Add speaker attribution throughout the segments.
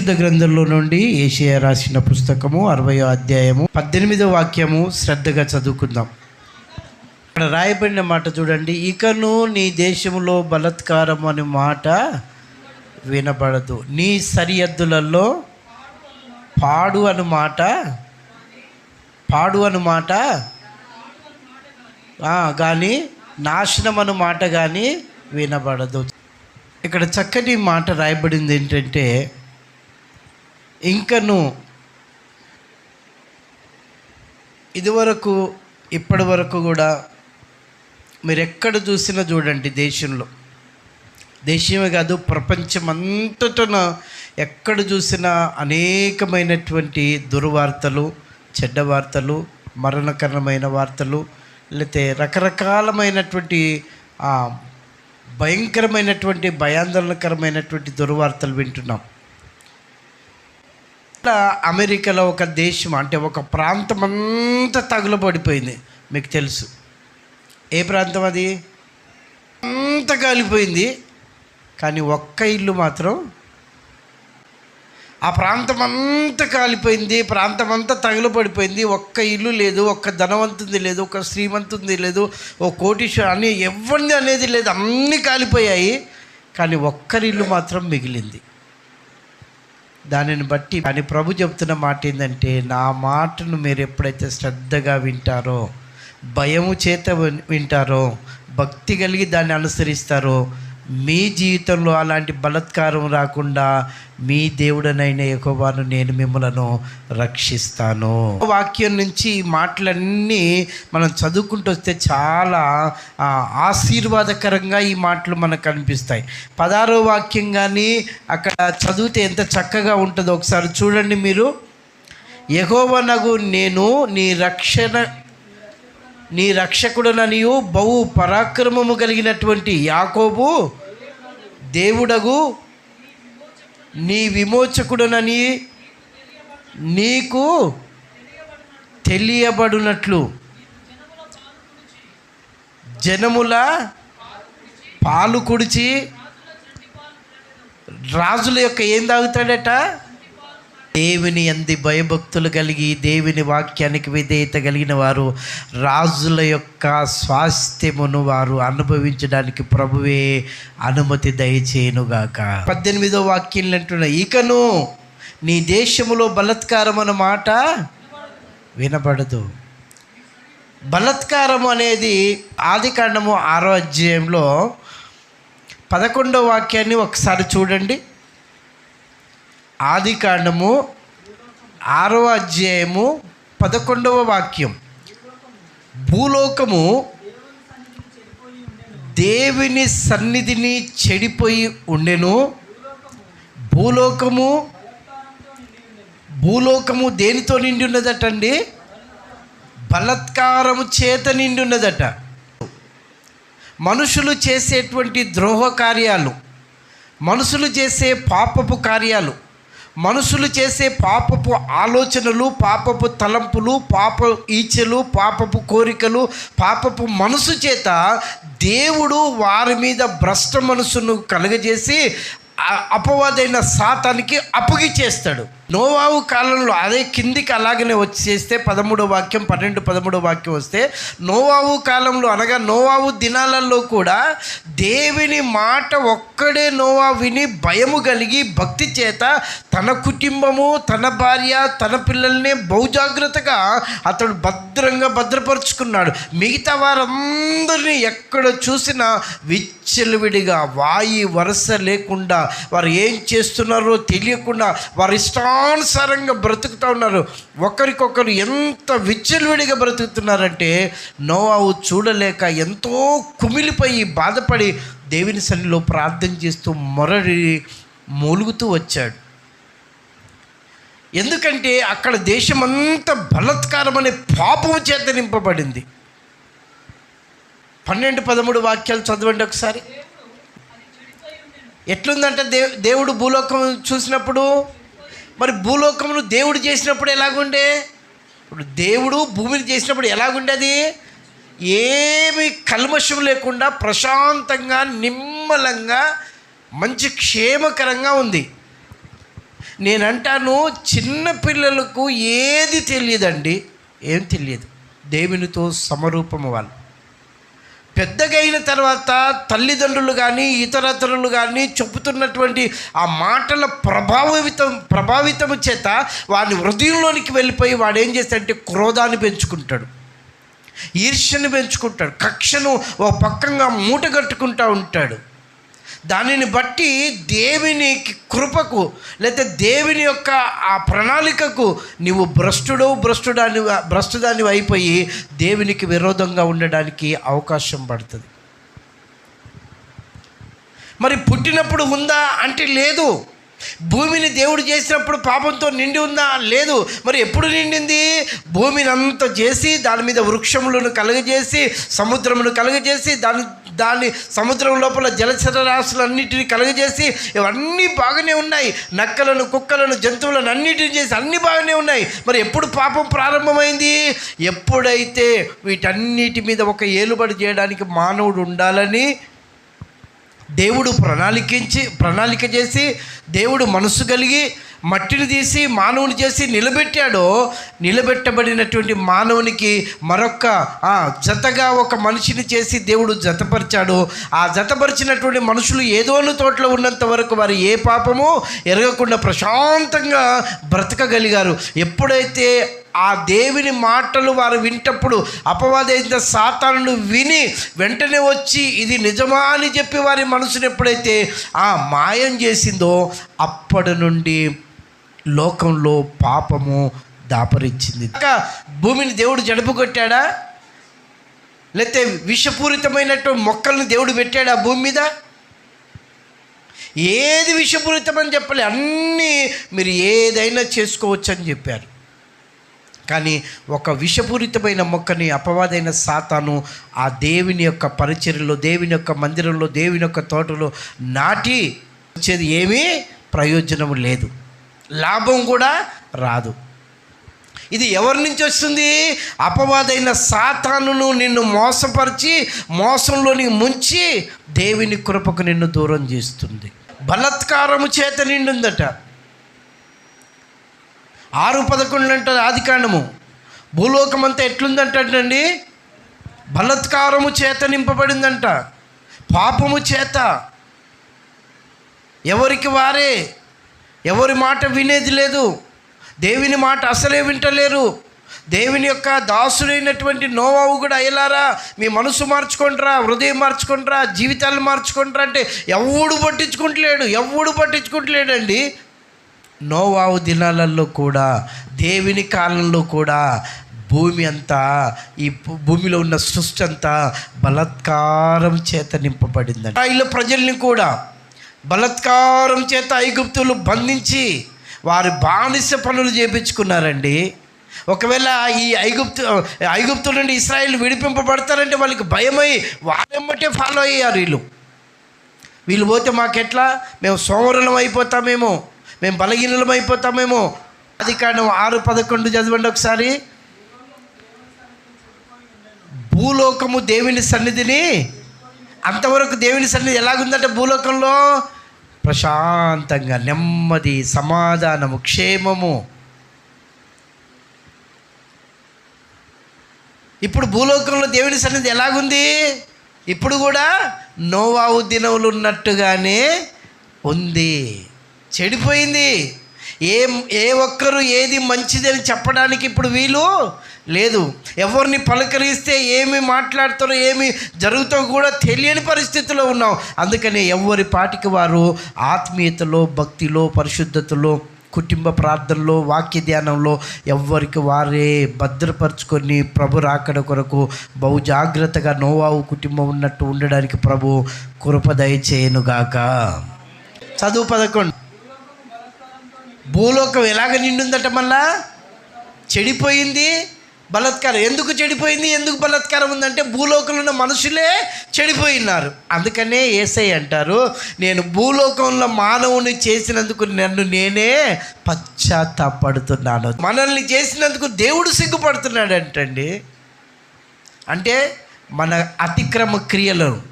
Speaker 1: పరిశుద్ధ గ్రంథంలో నుండి ఏషియా రాసిన పుస్తకము అరవయో అధ్యాయము పద్దెనిమిదో వాక్యము శ్రద్ధగా చదువుకుందాం. ఇక్కడ రాయబడిన మాట చూడండి ఇకను నీ దేశంలో బలత్కారం అనే మాట వినబడదు. నీ సరిహద్దులలో పాడు అను మాట పాడు అను మాట కానీ నాశనం అను మాట కానీ వినబడదు. ఇక్కడ చక్కటి మాట రాయబడింది ఏంటంటే ఇంకను ఇదివరకు ఇప్పటి వరకు కూడా మీరు ఎక్కడ చూసినా చూడండి దేశంలో. దేశమే కాదు ప్రపంచం అంతటన ఎక్కడ చూసినా అనేకమైనటువంటి దుర్వార్తలు చెడ్డ వార్తలు మరణకరమైన వార్తలు లేకపోతే రకరకాలమైనటువంటి భయంకరమైనటువంటి భయాందోళనకరమైనటువంటి దుర్వార్తలు వింటున్నాం. అమెరికాలో ఒక దేశం అంటే ఒక ప్రాంతం అంతా తగులబడిపోయింది మీకు తెలుసు. ఏ ప్రాంతం అది? అంత కాలిపోయింది కానీ ఒక్క ఇల్లు మాత్రం ఆ ప్రాంతం అంతా కాలిపోయింది ప్రాంతం అంతా తగులబడిపోయింది ఒక్క ఇల్లు లేదు ఒక్క ధనవంతుంది లేదు ఒక్క శ్రీమంతుంది లేదు ఓ కోటీశ్వర అని ఎవరిది అనేది లేదు అన్నీ కాలిపోయాయి కానీ ఒక్కరిల్లు మాత్రం మిగిలింది. దానిని బట్టి కానీ ప్రభు చెప్తున్న మాట ఏంటంటే నా మాటను మీరు ఎప్పుడైతే శ్రద్ధగా వింటారో భయము చేత వింటారో భక్తి కలిగి దాన్ని అనుసరిస్తారో మీ జీవితంలో అలాంటి బలత్కారం రాకుండా మీ దేవుడనైన యెహోవాను నేను మిమ్మలను రక్షిస్తాను. వాక్యం నుంచి ఈ మాటలన్నీ మనం చదువుకుంటూ వస్తే చాలా ఆశీర్వాదకరంగా ఈ మాటలు మనకు కనిపిస్తాయి పదారో వాక్యం కానీ అక్కడ చదివితే ఎంత చక్కగా ఉంటుందో ఒకసారి చూడండి మీరు. ఎగోవనగు నేను నీ రక్షణ నీ రక్షకుడననియు బహు పరాక్రమము కలిగినటువంటి యాకోబు దేవుడగు నీ విమోచకుడనని నీకు తెలియబడినట్లు. జనముల పాలు కుడిచి రాజుల యొక్క ఏం తాగుతాడట? దేవుని అంది భయభక్తులు కలిగి దేవుని వాక్యానికి విధేయత కలిగిన వారు రాజుల యొక్క స్వాస్థ్యమును వారు అనుభవించడానికి ప్రభువే అనుమతి దయచేయునుగాక. పద్దెనిమిదో వాక్యం అంటున్నా ఇకను నీ దేశములో బలత్కారం అన్న మాట వినబడదు. బలత్కారం అనేది ఆది కాండము ఆరో అధ్యాయంలో పదకొండో వాక్యాన్ని ఒకసారి చూడండి. ఆది కాండము ఆరవ అధ్యాయము పదకొండవ వాక్యం. భూలోకము దేవుని సన్నిధిని చెడిపోయి ఉండెను. భూలోకము భూలోకము దేనితో నిండి ఉన్నదటండి బలత్కారము చేత నిండి ఉన్నదట. మనుషులు చేసేటువంటి ద్రోహ కార్యాలు మనుషులు చేసే పాపపు కార్యాలు మనుషులు చేసే పాపపు ఆలోచనలు పాపపు తలంపులు పాప ఈచలు పాపపు కోరికలు పాపపు మనసు చేత దేవుడు వారి మీద భ్రష్ట మనసును కలుగజేసి అపవాదైన సాతానికి అప్పగిచ్చేస్తాడు నోవావు కాలంలో అదే కిందికి అలాగనే వచ్చేస్తే పదమూడో వాక్యం పన్నెండు పదమూడో వాక్యం వస్తే నోవావు కాలంలో అనగా నోవావు దినాలలో కూడా దేవుని మాట ఒక్కడే నోవా విని భయము కలిగి భక్తి చేత తన కుటుంబము తన భార్య తన పిల్లల్ని బహుజాగ్రత్తగా అతడు భద్రంగా భద్రపరుచుకున్నాడు. మిగతా వారందరినీ ఎక్కడ చూసినా విచ్చలవిడిగా వాయి వరుస లేకుండా వారు ఏం చేస్తున్నారో తెలియకుండా వారి ఇష్టం ఇష్టానుసారంగా బ్రతుకుతూ ఉన్నారు. ఒకరికొకరు ఎంత విచ్చలవిడిగా బ్రతుకుతున్నారంటే నోవావు చూడలేక ఎంతో కుమిలిపోయి బాధపడి దేవుని సన్నిలో ప్రార్థన చేస్తూ మొరడి మూలుగుతూ వచ్చాడు. ఎందుకంటే అక్కడ దేశమంతా బలత్కారం అనే పాపం చేత నింపబడింది. పన్నెండు పదమూడు వాక్యాలు చదవండి ఒకసారి. ఎట్లుందంటే దే దేవుడు భూలోకం చూసినప్పుడు మరి భూలోకమును దేవుడు చేసినప్పుడు ఎలాగుండే? ఇప్పుడు దేవుడు భూమిని చేసినప్పుడు ఎలాగుండేది? ఏమి కల్మషం లేకుండా ప్రశాంతంగా నిమ్మలంగా మంచి క్షేమకరంగా ఉంది. నేనంటాను చిన్నపిల్లలకు ఏది తెలియదండి? ఏం తెలియదు. దేవునితో సమరూపము వాళ్ళు పెద్దగా అయిన తర్వాత తల్లిదండ్రులు కానీ ఇతరతరులు కానీ చెబుతున్నటువంటి ఆ మాటల ప్రభావితం ప్రభావితము చేత వాడి హృదయంలోనికి వెళ్ళిపోయి వాడు ఏం చేస్తాడంటే క్రోధాన్ని పెంచుకుంటాడు. ఈర్ష్యను పెంచుకుంటాడు. కక్షను ఓ పక్కంగా మూట కట్టుకుంటూ ఉంటాడు. దానిని బట్టి దేవుని కృపకు లేకపోతే దేవుని యొక్క ఆ ప్రణాళికకు నీవు భ్రష్టుడు భ్రష్టుడాని భ్రష్టుదాని అయిపోయి దేవునికి విరోధంగా ఉండడానికి అవకాశం పడుతుంది. మరి పుట్టినప్పుడు ఉందా అంటే లేదు. భూమిని దేవుడు చేసినప్పుడు పాపంతో నిండి ఉందా? లేదు. మరి ఎప్పుడు నిండింది? భూమిని అంతా చేసి దాని మీద వృక్షములను కలుగజేసి సముద్రమును కలుగజేసి దాని దాన్ని సముద్రం లోపల జలచర రాశులన్నిటిని కలుగజేసి ఇవన్నీ బాగానే ఉన్నాయి. నక్కలను కుక్కలను జంతువులను అన్నిటిని చేసి అన్నీ బాగానే ఉన్నాయి. మరి ఎప్పుడు పాపం ప్రారంభమైంది? ఎప్పుడైతే వీటన్నిటి మీద ఒక ఏలుబడి చేయడానికి మానవుడు ఉండాలని దేవుడు ప్రణాళికించి ప్రణాళిక చేసి దేవుడు మనసు కలిగి మట్టిని తీసి మానవుని చేసి నిలబెట్టాడో నిలబెట్టబడినటువంటి మానవునికి మరొక జతగా ఒక మనిషిని చేసి దేవుడు జతపరిచాడు. ఆ జతపరిచినటువంటి మనుషులు ఏదోను తోటలో ఉన్నంత వరకు వారు ఏ పాపము ఎరగకుండా ప్రశాంతంగా బ్రతకగలిగారు. ఎప్పుడైతే ఆ దేవుని మాటలు వారు వింటప్పుడు అపవాదైన సాతానులు విని వెంటనే వచ్చి ఇది నిజమా అని చెప్పి వారి మనసును ఎప్పుడైతే ఆ మాయం చేసిందో అప్పటి నుండి లోకంలో పాపము దాపరించింది. ఇంకా భూమిని దేవుడు జడుపు కొట్టాడా? లేకపోతే విషపూరితమైనటువంటి మొక్కల్ని దేవుడు పెట్టాడా భూమి మీద? ఏది విషపూరితమని చెప్పలే అన్నీ మీరు ఏదైనా చేసుకోవచ్చు అని చెప్పారు. కానీ ఒక విషపూరితమైన మొక్కని అపవాదైన సాతాను ఆ దేవుని యొక్క పరిచర్లో దేవుని యొక్క మందిరంలో దేవుని యొక్క తోటలో నాటి వచ్చేది ఏమీ ప్రయోజనం లేదు. లాభం కూడా రాదు. ఇది ఎవరి నుంచి వస్తుంది? అపవాదైన సాతానును నిన్ను మోసపరిచి మోసంలోని ముంచి దేవుని కృపకు నిన్ను దూరం చేస్తుంది. బలత్కారము చేత నిండుందట. ఆరు పదకొండు అంట ఆది కాండము. భూలోకం అంతా ఎట్లుందంటండి బలత్కారము చేత నింపబడిందంట. పాపము చేత. ఎవరికి వారే? ఎవరి మాట వినేది లేదు. దేవుని మాట అసలే వింటలేరు. దేవుని యొక్క దాసుడైనటువంటి నోవావు కూడా అయ్యలారా మీ మనసు మార్చుకుంటారా హృదయం మార్చుకుంటారా జీవితాలు మార్చుకుంటారా అంటే ఎవడు పట్టించుకుంటలేడు ఎవడు పట్టించుకుంటలేడండి? నోవావు దినాలలో కూడా దేవుని కాలంలో కూడా భూమి అంతా ఈ భూమిలో ఉన్న సృష్టి అంతా బలత్కారం చేత నింపబడిందండి ఇళ్ళ ప్రజల్ని కూడా బలత్కారం చేత ఐగుప్తులు బంధించి వారి బానిస పనులు చేపించుకున్నారండి. ఒకవేళ ఈ ఐగుప్తు ఐగుప్తుల నుండి ఇస్రాయిల్ విడిపింపబడతారంటే వాళ్ళకి భయమై వాళ్ళెమ్మటే ఫాలో అయ్యారు వీళ్ళు. వీళ్ళు పోతే మాకెట్లా? మేము సోమరులం అయిపోతామేమో. మేము బలహీనులం అయిపోతామేమో అది కారణం ఆరు పదకొండు చదవండి ఒకసారి. భూలోకము దేవుని సన్నిధిని అంతవరకు దేవుని సన్నిధి ఎలాగుందంటే భూలోకంలో? ప్రశాంతంగా నెమ్మది సమాధానము క్షేమము. ఇప్పుడు భూలోకంలో దేవుని సన్నిధి ఎలాగుంది? ఇప్పుడు కూడా నోవావు దినములు ఉన్నట్టుగానే ఉంది. చెడిపోయింది. ఏం ఏ ఒక్కరు ఏది మంచిదని చెప్పడానికి ఇప్పుడు వీలు లేదు. ఎవరిని పలకరిస్తే ఏమి మాట్లాడతారో ఏమి జరుగుతారో కూడా తెలియని పరిస్థితిలో ఉన్నాం. అందుకని ఎవరి పాటికి వారు ఆత్మీయతలో భక్తిలో పరిశుద్ధతలో కుటుంబ ప్రార్థనలో వాక్య ధ్యానంలో ఎవ్వరికి వారే భద్రపరుచుకొని ప్రభు రాకడ కొరకు బహు జాగ్రత్తగా నోవావు కుటుంబం ఉన్నట్టు ఉండడానికి ప్రభు కృప దయచేయనుగాక. చదువు పదకొండు. భూలోకం ఎలాగ నిండుందట మళ్ళా? చెడిపోయింది బలత్కారం. ఎందుకు చెడిపోయింది? ఎందుకు బలత్కారం ఉందంటే భూలోకంలో ఉన్న మనుషులే చెడిపోయినారు. అందుకనే ఏసై అంటారు నేను భూలోకంలో మానవుని చేసినందుకు నన్ను నేనే పశ్చాత్తాపడుతున్నాను. మనల్ని చేసినందుకు దేవుడు సిగ్గుపడుతున్నాడు అంటండి అంటే మన అతిక్రమ క్రియలు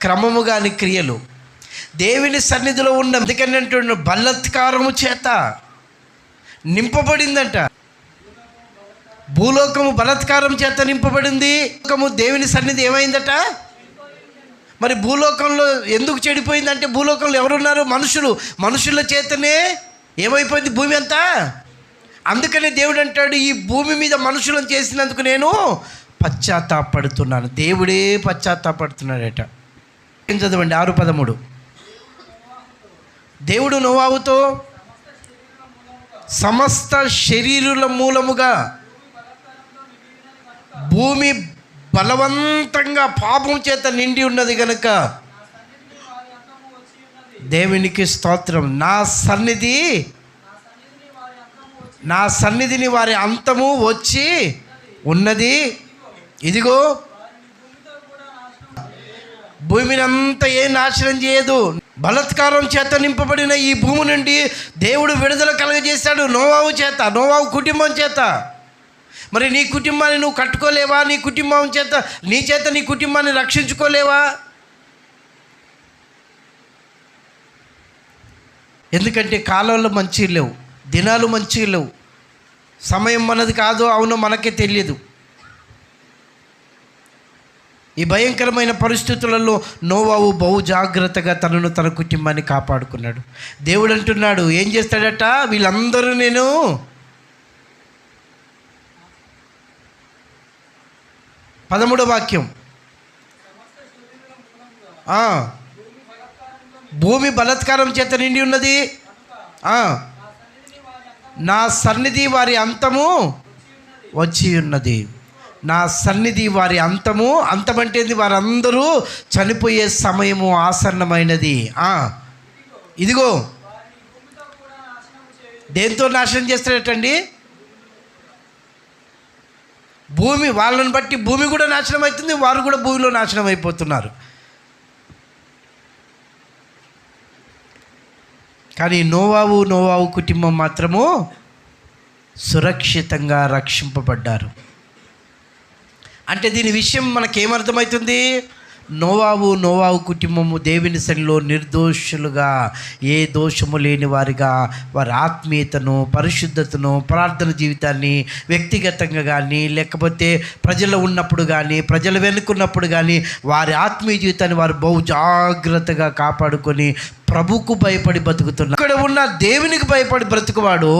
Speaker 1: క్రమము కాని క్రియలు దేవుని సన్నిధిలో ఉన్న అందుకని అంటున్నాడు బలత్కారము చేత నింపబడిందంట. భూలోకము బలత్కారం చేత నింపబడింది. లోకము దేవుని సన్నిధి ఏమైందట? మరి భూలోకంలో ఎందుకు చెడిపోయిందంటే భూలోకంలో ఎవరున్నారు? మనుషులు. మనుషుల చేతనే ఏమైపోయింది భూమి అంతా? అందుకనే దేవుడు అంటాడు ఈ భూమి మీద మనుషులను చేసినందుకు నేను పశ్చాత్తాపడుతున్నాను. దేవుడే పశ్చాత్తాపడుతున్నాడట. ఏం చదవండి? ఆరు పదమూడు. దేవుడు నోవావుతో సమస్త శరీరుల మూలముగా భూమి బలవంతంగా పాపం చేత నిండి ఉన్నది కనుక దేవునికి స్తోత్రం. నా సన్నిధి నా సన్నిధిని వారి అంతము వచ్చి ఉన్నది. ఇదిగో భూమిని అంతా ఏ నాశనం చేయదు. బలత్కారం చేత నింపబడిన ఈ భూమి నుండి దేవుడు విడుదల కలగజేశాడు నోవావు చేత నోవావు కుటుంబం చేత. మరి నీ కుటుంబాన్ని నువ్వు కట్టుకోలేవా? నీ కుటుంబం చేత నీ చేత నీ కుటుంబాన్ని రక్షించుకోలేవా? ఎందుకంటే కాలంలో మంచి లేవు దినాలు మంచి లేవు. సమయం మనది కాదు అవును మనకే తెలియదు. ఈ భయంకరమైన పరిస్థితులలో నోవావు బహు జాగ్రత్తగా తనను తన కుటుంబాన్ని కాపాడుకున్నాడు. దేవుడు అంటున్నాడు ఏం చేస్తాడట? వీళ్ళందరూ నేను పదమూడో వాక్యం. భూమి బలత్కారం చేత నిండి ఉన్నది. నా సన్నిధి వారి అంతము వచ్చి ఉన్నది. నా సన్నిధి వారి అంతము అంతమంటే వారందరూ చనిపోయే సమయము ఆసన్నమైనది. ఇదిగో. దేంతో నాశనం చేస్తాడటండి భూమి వాళ్ళని బట్టి భూమి కూడా నాశనం అవుతుంది వారు కూడా భూమిలో నాశనం అయిపోతున్నారు కానీ నోవావు నోవావు కుటుంబం మాత్రము సురక్షితంగా రక్షింపబడ్డారు. అంటే దీని విషయం మనకేమర్థమవుతుంది నోవావు నోవావు కుటుంబము దేవుని సన్నిలో నిర్దోషులుగా ఏ దోషము లేని వారిగా వారి ఆత్మీయతను పరిశుద్ధతను ప్రార్థన జీవితాన్ని వ్యక్తిగతంగా కానీ లేకపోతే ప్రజలు ఉన్నప్పుడు కానీ ప్రజలు వెనుకున్నప్పుడు కానీ వారి ఆత్మీయ జీవితాన్ని వారు బహు జాగ్రత్తగా కాపాడుకొని ప్రభుకు భయపడి బతుకుతున్నారు ఇక్కడ ఉన్న దేవునికి భయపడి బ్రతుకువాడు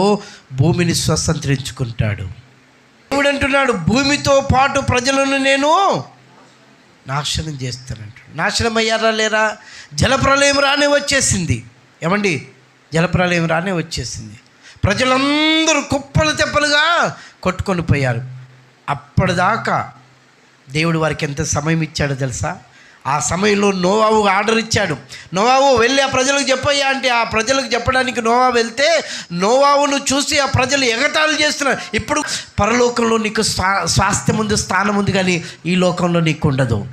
Speaker 1: భూమిని స్వతంత్రించుకుంటాడు. దేవుడు అంటున్నాడు భూమితో పాటు ప్రజలను నేను నాశనం చేస్తానంటు నాశనం అయ్యారా లేరా? జలప్రలయం రానే వచ్చేసింది. ఏమండి? జలప్రలయం రానే వచ్చేసింది. ప్రజలందరూ కుప్పలు తెప్పలుగా కొట్టుకొని పోయారు. అప్పటిదాకా దేవుడు వారికి ఎంత సమయం ఇచ్చాడో తెలుసా? ఆ సమయంలో నోవావు ఆర్డర్ ఇచ్చాడు. నోవావు వెళ్ళి ఆ ప్రజలకు చెప్పయ్యా అంటే ఆ ప్రజలకు చెప్పడానికి నోవా వెళ్తే నోవావును చూసి ఆ ప్రజలు ఎగతాళి చేస్తున్నారు. ఇప్పుడు పరలోకంలో నీకు స్వా స్వాస్థ్యం ఉంది స్థానం ఉంది కానీ ఈ లోకంలో నీకు ఉండదు.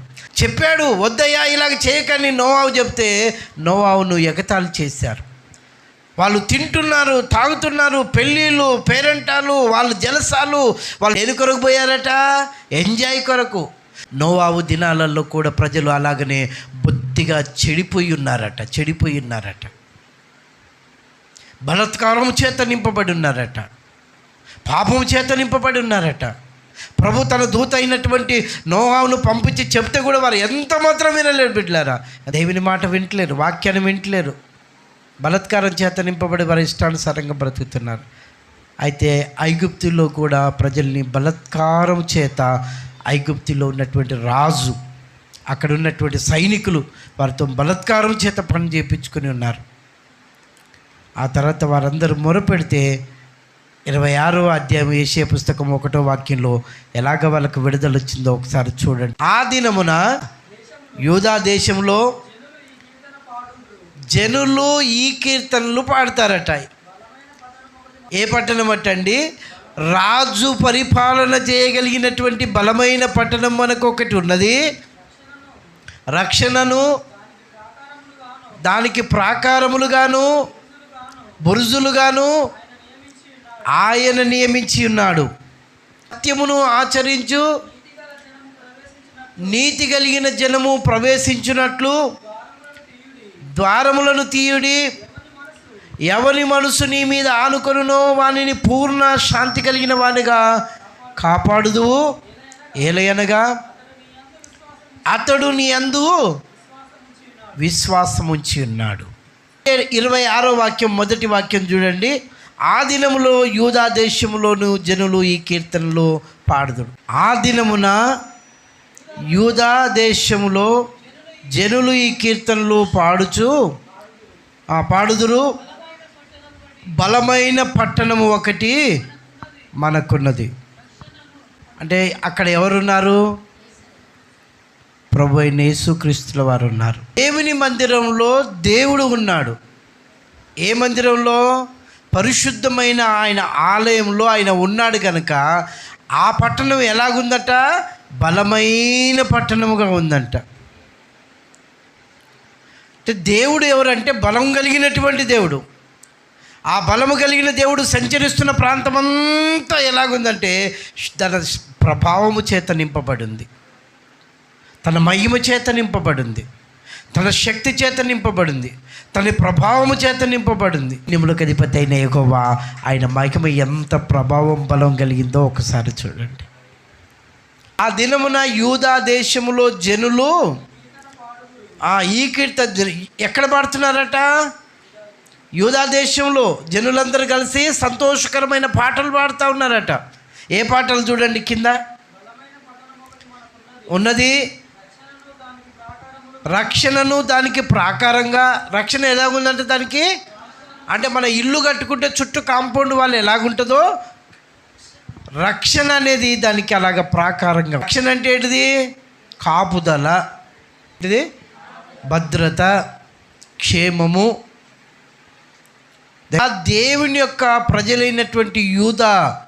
Speaker 1: చెప్పాడు వద్దయ్యా ఇలాగ చేయకని నోవావు చెప్తే నోవావును ఎగతాళి చేశారు. వాళ్ళు తింటున్నారు తాగుతున్నారు పెళ్ళిళ్ళు పేరెంటాలు వాళ్ళు జలసాలు వాళ్ళు ఎన్ని కొరకు పోయారట? ఎంజాయ్ కొరకు. నోవావు దినాలలో కూడా ప్రజలు అలాగనే బొత్తిగా చెడిపోయి ఉన్నారట చెడిపోయి ఉన్నారట. బలత్కారం చేత నింపబడి ఉన్నారట. పాపం చేత నింపబడి ఉన్నారట. ప్రభు తన దూత అయినటువంటి నోహావును పంపించి చెప్తే కూడా వారు ఎంత మాత్రం వినలేరు బిడ్డలారా దేవుని మాట వింటలేరు వాక్యాన్ని వింటలేరు. బలత్కారం చేత నింపబడి వారి ఇష్టానుసారంగా బ్రతుకుతున్నారు. అయితే ఐగుప్తులో కూడా ప్రజల్ని బలత్కారం చేత ఐగుప్తిలో ఉన్నటువంటి రాజు అక్కడ ఉన్నటువంటి సైనికులు వారితో బలత్కారం చేత పని చేయించుకుని ఉన్నారు. ఆ తర్వాత వారందరూ మొరపెడితే ఇరవై ఆరో అధ్యాయం ఏషియా పుస్తకం ఒకటో వాక్యంలో ఎలాగ వాళ్ళకు విడుదల వచ్చిందో ఒకసారి చూడండి. ఆ దినమున యూదా దేశంలో జనులు ఈ కీర్తనలు పాడతారట. ఏ పట్టణం అట్టండి? రాజు పరిపాలన చేయగలిగినటువంటి బలమైన పట్టణం మనకు ఒకటి ఉన్నది. రక్షణను దానికి ప్రాకారములుగాను బురుజులుగాను ఆయన నియమించి ఉన్నాడు. సత్యమును ఆచరించు నీతి కలిగిన జనము ప్రవేశించినట్లు ద్వారములను తీయుడి ఎవరి మనసు నీ మీద ఆనుకొనునో వానిని పూర్ణ శాంతి కలిగిన వానిగా కాపాడుదు ఏలయనగా. అతడు నీ అందు విశ్వాసం ఉంచి ఉన్నాడు. ఇరవై ఆరో వాక్యం మొదటి వాక్యం చూడండి. ఆ దినములో యూదా దేశంలోను జనులు ఈ కీర్తనలు పాడుదురు. ఆ దినమున యూదా దేశములో జనులు ఈ కీర్తనలు పాడుచు పాడుదురు. బలమైన పట్టణము ఒకటి మనకున్నది. అంటే అక్కడ ఎవరున్నారు? ప్రభు అయిన యేసుక్రీస్తుల వారు ఉన్నారు దేవుని మందిరంలో దేవుడు ఉన్నాడు. ఏ మందిరంలో? పరిశుద్ధమైన ఆయన ఆలయంలో ఆయన ఉన్నాడు కనుక ఆ పట్టణం ఎలాగుందట? బలమైన పట్టణముగా ఉందంట. అంటే దేవుడు ఎవరంటే బలం కలిగినటువంటి దేవుడు. ఆ బలము కలిగిన దేవుడు సంచరిస్తున్న ప్రాంతమంతా ఎలాగుందంటే తన ప్రభావము చేత నింపబడింది. తన మహిమ చేత నింపబడింది. తన శక్తి చేత నింపబడింది. తన ప్రభావము చేత నింపబడింది. నిములకు అధిపతి అయిన ఎగోవా ఆయన మహిమ ఎంత ప్రభావం బలం కలిగిందో ఒకసారి చూడండి. ఆ దినమున యూదా దేశములో జనులు ఆ ఈ కీర్త ఎక్కడ పాడుతున్నారట? యూదా దేశంలో జనులందరూ కలిసి సంతోషకరమైన పాటలు పాడుతూ ఉన్నారట. ఏ పాటలు చూడండి కింద? ఉన్నది రక్షణను దానికి ప్రాకారంగా రక్షణ ఎలాగుందంటే దానికి అంటే మన ఇల్లు కట్టుకుంటే చుట్టూ కాంపౌండ్ వాళ్ళు ఎలాగుంటుందో రక్షణ అనేది దానికి అలాగ ప్రాకారంగా. రక్షణ అంటే ఏంటిది? కాపుదల. ఇది భద్రత క్షేమము దేవుని యొక్క ప్రజలైనటువంటి యూదా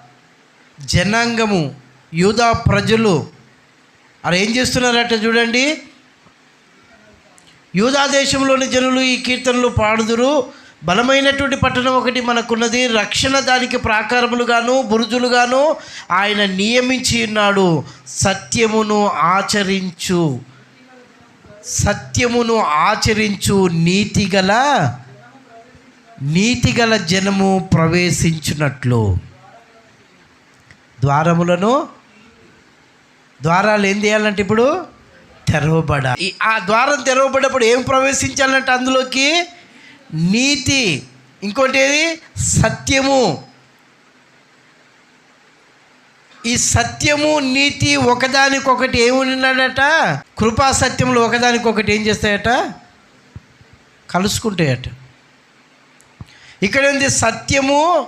Speaker 1: జనాంగము యూదా ప్రజలు అలా ఏం చేస్తున్నారట చూడండి. యూదా దేశంలోని జనులు ఈ కీర్తనలు పాడుదురు. బలమైనటువంటి పట్టణం ఒకటి మనకున్నది. రక్షణ దానికి ప్రాకారములుగాను బురుజులుగాను ఆయన నియమించి ఉన్నాడు. సత్యమును ఆచరించు. సత్యమును ఆచరించు నీతిగల నీతిగల జనము ప్రవేశించినట్లు. ద్వారములను ద్వారాలు ఏం చేయాలంటే ఇప్పుడు తెరవబడ ఈ- ఆ ద్వారం తెరవబడినప్పుడు ఏం ప్రవేశించాలంటే అందులోకి నీతి ఇంకోటి ఏది? సత్యము. ఈ సత్యము నీతి ఒకదానికొకటి ఏమున్నాడట? కృపా సత్యములు ఒకదానికొకటి ఏం చేస్తాయట? కలుసుకుంటాయట. ఇక్కడ ఉంది సత్యము.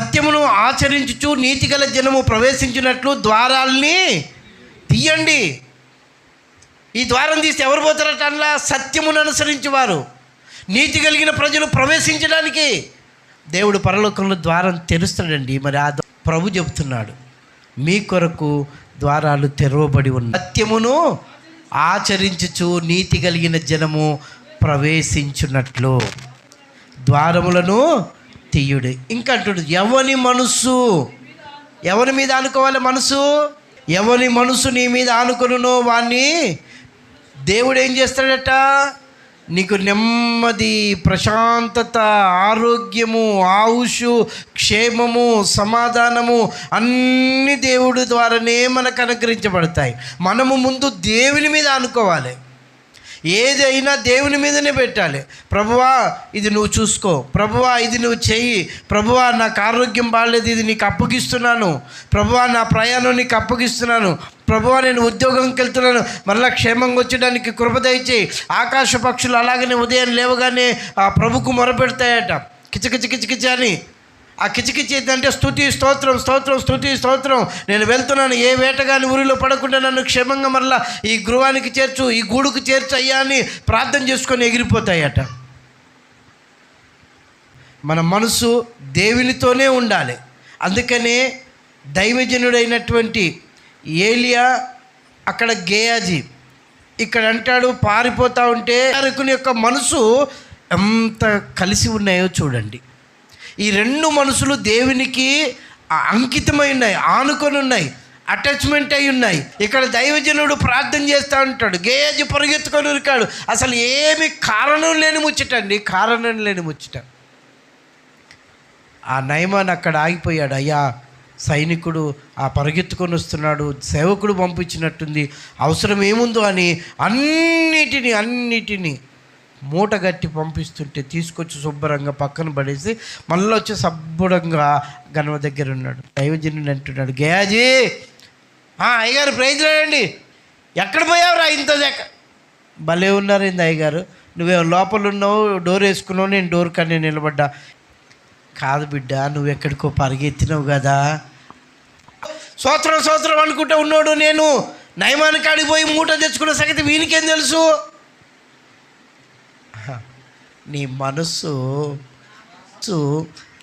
Speaker 1: సత్యమును ఆచరించుచు నీతిగల జనము ప్రవేశించినట్లు ద్వారాల్ని తీయండి. ఈ ద్వారం తీస్తే ఎవరు పోతారట అలా సత్యమును అనుసరించేవారు. నీతి కలిగిన ప్రజలు ప్రవేశించడానికి దేవుడు పరలోకంలో ద్వారం తెరుస్తాడండి. మరి ఆ ప్రభు చెబుతున్నాడు మీ కొరకు ద్వారాలు తెరవబడి ఉన్న సత్యమును ఆచరించుచు నీతి కలిగిన జనము ప్రవేశించున్నట్లు ద్వారములను తీయుడు. ఇంకా అంటుడు ఎవని మనస్సు? ఎవరి మీద అనుకోవాలి మనసు ఎవరి మనసు నీ మీద ఆనుకును వాణ్ణి? దేవుడు ఏం చేస్తాడట? నీకు నెమ్మది ప్రశాంతత ఆరోగ్యము ఆయుషు క్షేమము సమాధానము అన్ని దేవుడి ద్వారానే మనకు అనుగ్రహించబడతాయి. మనము ముందు దేవుని మీద అనుకోవాలి ఏదైనా దేవుని మీదనే పెట్టాలి. ప్రభువా ఇది నువ్వు చూసుకో. ప్రభువా ఇది నువ్వు చెయ్యి. ప్రభువా నాకు ఆరోగ్యం బాగాలేదు ఇది నీకు అప్పగిస్తున్నాను. ప్రభువా నా ప్రయాణం నీకు అప్పగిస్తున్నాను. ప్రభువా నేను ఉద్యోగంకి వెళ్తున్నాను. మళ్ళీ క్షేమంగా వచ్చడానికి కృప దయచేయి. ఆకాశ పక్షులు అలాగనే ఉదయం లేవగానే ఆ ప్రభుకు మొరపెడతాయట. కిచకిచ కిచకిచ అని. ఆ కిచకిచి అంటే స్థుతి స్తోత్రం స్తోత్రం స్థుతి స్తోత్రం. నేను వెళ్తున్నాను ఏ వేటగాని ఊరిలో పడకుండా నన్ను క్షేమంగా మరలా ఈ గృహానికి చేర్చు ఈ గూడుకు చేర్చు అయ్యా అని ప్రార్థన చేసుకొని ఎగిరిపోతాయట. మన మనసు దేవునితోనే ఉండాలి. అందుకనే దైవజనుడైనటువంటి ఏలియా అక్కడ గేయాజీ ఇక్కడ అంటాడు పారిపోతా ఉంటే అరకుని యొక్క మనసు ఎంత కలిసి ఉన్నాయో చూడండి. ఈ రెండు మనసులు దేవునికి అంకితమై ఉన్నాయి ఆనుకొని ఉన్నాయి అటాచ్మెంట్ అయి ఉన్నాయి. ఇక్కడ దైవజనుడు ప్రార్థన చేస్తూ ఉంటాడు గేయాజీ పరిగెత్తుకొని ఉరికాడు. అసలు ఏమి కారణం లేని ముచ్చటండి కారణం లేని ముచ్చట. ఆ నయమాన్ అక్కడ ఆగిపోయాడు అయ్యా సైనికుడు ఆ పరిగెత్తుకొని వస్తున్నాడు సేవకుడు పంపించినట్టుంది అవసరం ఏముందో అని అన్నిటినీ అన్నిటినీ మూట గట్టి పంపిస్తుంటే తీసుకొచ్చి శుభ్రంగా పక్కన పడేసి మళ్ళీ వచ్చి సబ్బుడంగా గణవ దగ్గర ఉన్నాడు. దైవజనుడు అంటున్నాడు గయాజీ అయ్యగారు ప్రైజ్ ఎక్కడ పోయావురా ఇంత దగ్గర భలే ఉన్నారు ఏంది అయ్యగారు నువ్వే లోపల ఉన్నావు డోర్ వేసుకున్నావు నేను డోర్ కానీ నిలబడ్డా. కాదు బిడ్డ నువ్వు ఎక్కడికో పరిగెత్తినావు కదా. సోత్రం సోత్రం అనుకుంటా ఉన్నాడు నేను. నయమాని కాడికి పోయి మూట తెచ్చుకున్న సంగతి వీనికేం తెలుసు? నీ మనస్సు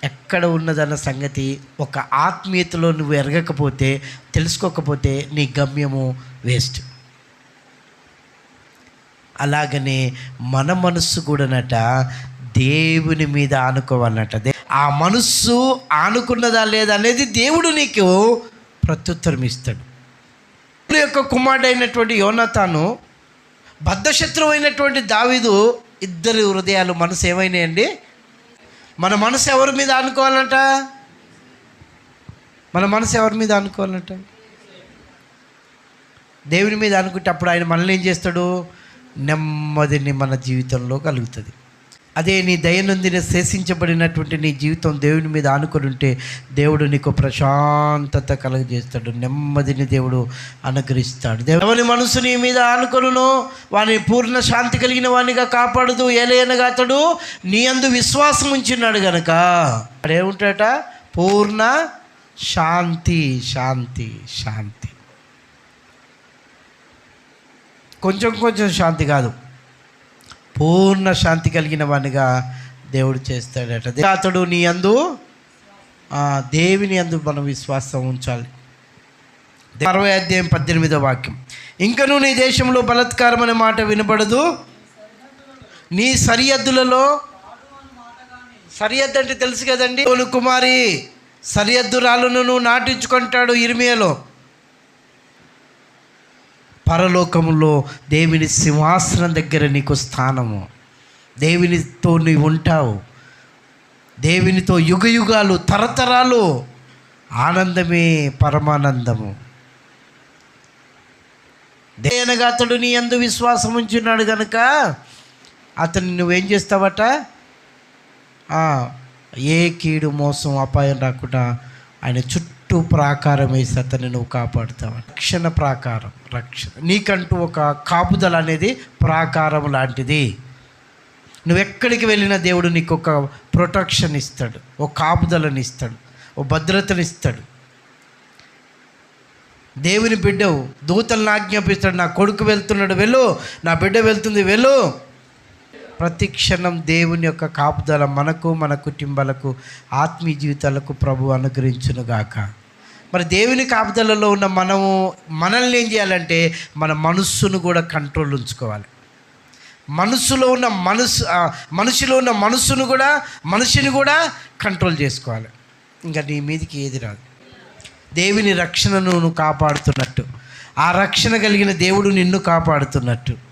Speaker 1: ఎక్కడ ఉన్నదన్న సంగతి ఒక ఆత్మీయతలో నువ్వు ఎరగకపోతే తెలుసుకోకపోతే నీ గమ్యము వేస్ట్. అలాగనే మన మనస్సు కూడానట దేవుని మీద ఆనుకోవాలన్నట. ఆ మనస్సు ఆనుకున్నదా లేదా అనేది దేవుడు నీకు ప్రత్యుత్తరం ఇస్తాడు. యొక్క కుమారుడైనటువంటి యోనతాను బద్ధశత్రువు అయినటువంటి దావీదు ఇద్దరి హృదయాలు మనసు ఏమైనాయండి? మన మనసు ఎవరి మీద అనుకోవాలంట మన మనసు ఎవరి మీద అనుకోవాలంట దేవుని మీద అనుకుంటే అప్పుడు ఆయన మనల్ని ఏం చేస్తాడు? నెమ్మదిని మన జీవితంలో కలుగుతుంది. అదే నీ దయనుందిన శేషించబడినటువంటి నీ జీవితం దేవుని మీద ఆనుకొని ఉంటే దేవుడు నీకు ప్రశాంతత కలుగజేస్తాడు. నెమ్మదిని దేవుడు అనుగ్రహిస్తాడు. దేవుని మనసు నీ మీద ఆనుకొను వాని పూర్ణ శాంతి కలిగిన వానిగా కాపాడదు ఏలైనగా అతడు నీ అందు విశ్వాసం ఉంచున్నాడు గనక. అడేముంటాట పూర్ణ శాంతి శాంతి శాంతి. కొంచెం కొంచెం శాంతి కాదు. పూర్ణ శాంతి కలిగిన వానిగా దేవుడు చేస్తాడట. అతడు నీ అందు దేవిని దేవుని అందు మనం విశ్వాసం ఉంచాలి. అరవై అధ్యాయం పద్దెనిమిదో వాక్యం. ఇంకను నీ దేశంలో బలత్కారం అనే మాట వినబడదు. నీ సరిహద్దులలో సరిహద్దు అంటే తెలుసు కదండి. కుమారి సరిహద్దు రాళ్ళను నువ్వు నాటించుకుంటాడు ఇరిమియలో. పరలోకములో దేవుని సింహాసనం దగ్గర నీకు స్థానము. దేవునితో నీవు ఉంటావు. దేవునితో యుగ యుగాలు తరతరాలు ఆనందమే పరమానందము. దేనగా అతడు నీ అందు విశ్వాసం ఉంచున్నాడు కనుక అతన్ని నువ్వేం చేస్తావట? ఏ కీడు మోసం అపాయం రాకుండా ఆయన చుట్టూ ప్రాకారం వేసి అతన్ని నువ్వు కాపాడుతావు రక్షణ ప్రాకారం రక్షణ. నీకంటూ ఒక కాపుదల అనేది ప్రాకారం లాంటిది. నువ్వు ఎక్కడికి వెళ్ళినా దేవుడు నీకు ఒక ప్రొటెక్షన్ ఇస్తాడు ఒక కాపుదలని ఇస్తాడు ఓ భద్రతను ఇస్తాడు. దేవుని బిడ్డవు దూతలను ఆజ్ఞాపిస్తాడు నా కొడుకు వెళ్తున్నాడు వెళ్ళు. నా బిడ్డ వెళ్తుంది వెళ్ళు. ప్రతి క్షణం దేవుని యొక్క కాపుదల మనకు మన కుటుంబాలకు ఆత్మీయ జీవితాలకు ప్రభు అనుగ్రహించునుగాక. మరి దేవుని కాపుదలలో ఉన్న మనము మనల్ని ఏం చేయాలంటే మన మనస్సును కూడా కంట్రోల్ ఉంచుకోవాలి. మనస్సులో ఉన్న మనసు ఆ, మనిషిలో ఉన్న మనస్సును కూడా మనిషిని కూడా కంట్రోల్ చేసుకోవాలి. ఇంకా నీ మీదకి ఏది రాదు. దేవుని రక్షణను నువ్వు కాపాడుతున్నట్టు. ఆ రక్షణ కలిగిన దేవుడు నిన్ను కాపాడుతున్నట్టు.